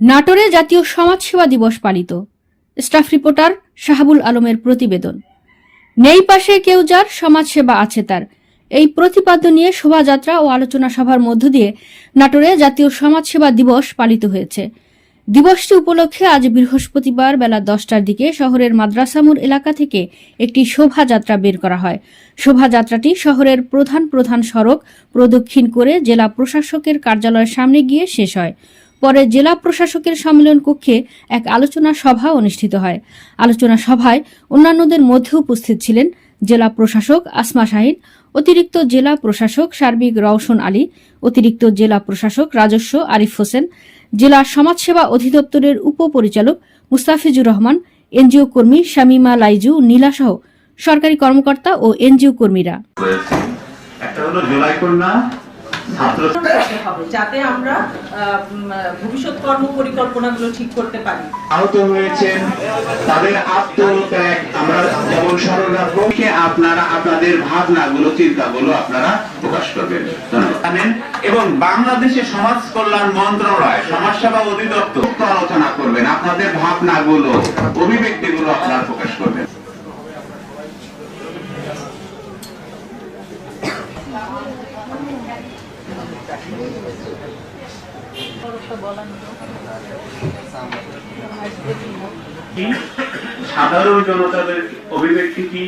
নাটোরে জাতীয় সমাজসেবা দিবস পালিত। স্টাফ রিপোর্টার শাহাবুল আলমের প্রতিবেদন। নেই পাশে কেউ যার সমাজসেবা আছে তার। এই প্রতিপাদ্য নিয়ে শোভাযাত্রা ও আলোচনা সভার মধ্য দিয়ে নাটোরে জাতীয় সমাজসেবা দিবস পালিত হয়েছে। দিবসটি উপলক্ষে আজ বৃহস্পতিবার বেলা দশটার দিকে শহরের মাদ্রাসামুর এলাকা থেকে একটি শোভাযাত্রা বের করা হয়। শোভাযাত্রাটি শহরের প্রধান প্রধান সড়ক প্রদক্ষিণ করে জেলা প্রশাসকের কার্যালয়ের সামনে গিয়ে শেষ হয়। পরে জেলা প্রশাসকের সম্মেলন কক্ষে এক আলোচনা সভা অনুষ্ঠিত হয়। আলোচনা সভায় অন্যান্যদের মধ্যে উপস্থিত ছিলেন জেলা প্রশাসক আসমা শাহিন, অতিরিক্ত জেলা প্রশাসক সার্বিক রওশন আলী, অতিরিক্ত জেলা প্রশাসক রাজস্ব আরিফ হোসেন, জেলা সমাজসেবা অধিদপ্তরের উপপরিচালক মুস্তাফিজুর রহমান, এনজিও কর্মী শামিমা লাইজু নীলাসহ সরকারি কর্মকর্তা ও এনজিও কর্মীরা। একটা হলো জুলাই কন্যা যাতে আমরা ভবিষ্যৎ কর্ম পরিকল্পনাগুলো ঠিক করতে পারি। আহত হয়েছেন, তাদের আত্মত্যাগ আমরা যেমন স্মরণ রাখব আপনারা আপনাদের ভাবনাগুলো, চিন্তাগুলো আপনারা প্রকাশ করবেন। এবং বাংলাদেশে সমাজ কল্যাণ মন্ত্রণালয়, সমাজসেবা অধিদপ্তর আলোচনা করবেন, আপনাদের ভাবনাগুলো, অভিব্যক্তিগুলো আপনারা প্রকাশ করবেন। সাধারণ জনতাদের অভিব্যক্তি কি?